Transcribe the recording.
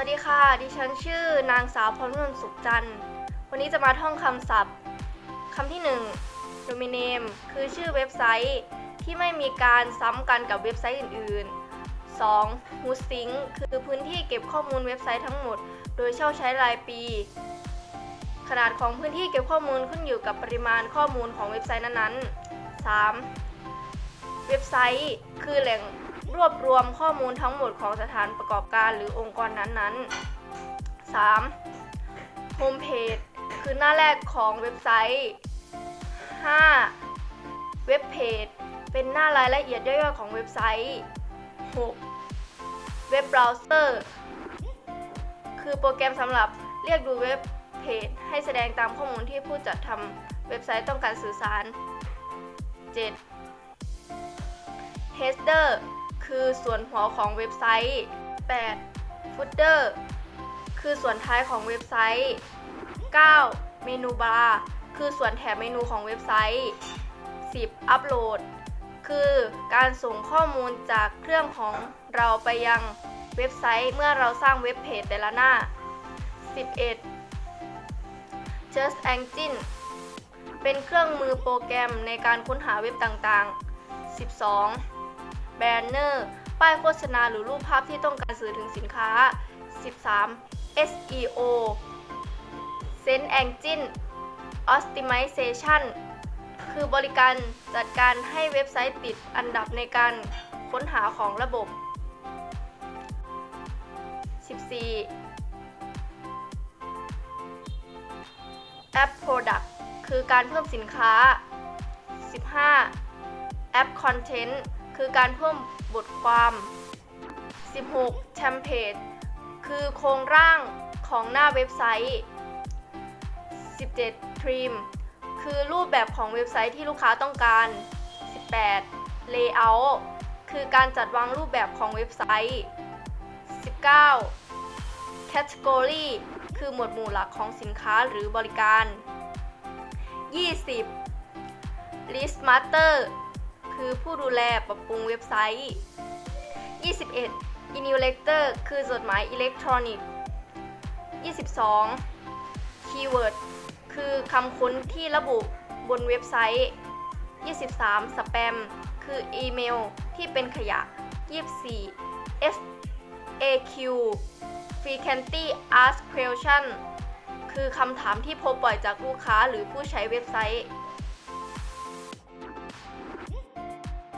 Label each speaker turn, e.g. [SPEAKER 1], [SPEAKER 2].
[SPEAKER 1] วัสดีค่ะ ดิฉันชื่อนางสาวพรนุ่นสุขจันทร์ วันนี้จะมาท่องคำศัพท์คำที่1 domain คือชื่อเว็บไซต์ที่ไม่มีการซ้ำกันกับเว็บไซต์อื่น ๆ 2. hosting คือพื้นที่เก็บข้อมูลเว็บไซต์ทั้งหมด โดยเช่าใช้รายปี ขนาดของพื้นที่เก็บข้อมูลขึ้นอยู่กับปริมาณข้อมูลของเว็บไซต์นั้นๆ 3. เว็บไซต์คือแหล่ง รวบรวมข้อมูลทั้งหมดของสถานประกอบการหรือองค์กรนั้นๆ 3. โฮมเพจคือหน้าแรกของเว็บไซต์ 5. เว็บเพจเป็นหน้ารายละเอียดย่อยๆของเว็บไซต์ 6. เว็บเบราว์เซอร์คือโปรแกรมสำหรับเรียกดูเว็บเพจให้แสดงตามข้อมูลที่ผู้จัดทำเว็บไซต์ต้องการสื่อสาร 7. header คือส่วนหัวของเว็บไซต์ 8. footer คือส่วนท้ายของเว็บไซต์ 9. เมนูบาร์คือส่วนแถบเมนูของเว็บไซต์ 10. อัปโหลด คือการส่งข้อมูลจากเครื่องของเราไปยังเว็บไซต์เมื่อเราสร้างเว็บเพจแต่ละหน้า 11. Search Engine เป็นเครื่องมือโปรแกรมในการค้นหาเว็บต่างๆ 12. แบนเนอร์ ป้ายโฆษณาหรือรูปภาพที่ต้องการสื่อถึงสินค้า 13. SEO Search Engine Optimization คือบริการจัดการให้เว็บไซต์ติดอันดับในการค้นหาของระบบ 14. App Product คือการเพิ่มสินค้า 15. App Content คือการเพิ่มบทความ 16. Template คือโครงร่างของหน้าเว็บไซต์ 17. Theme คือรูปแบบของเว็บไซต์ที่ลูกค้าต้องการ 18. Layout คือการจัดวางรูปแบบของเว็บไซต์ 19. Category คือหมวดหมู่หลักของสินค้าหรือบริการ 20. List Master คือผู้ดูแลปรับปรุงเว็บไซต์ 21. e n e w l e t t e r คือจดหมายอิเล็กทรอนิกส์ 22. Keyword คือคำค้นที่ระบุบนเว็บไซต์ 23. Spam คืออีเมลที่เป็นขยะ 24. FAQ Frequently Asked Question คือคำถามที่พบบ่อยจากลูกค้าหรือผู้ใช้เว็บไซต์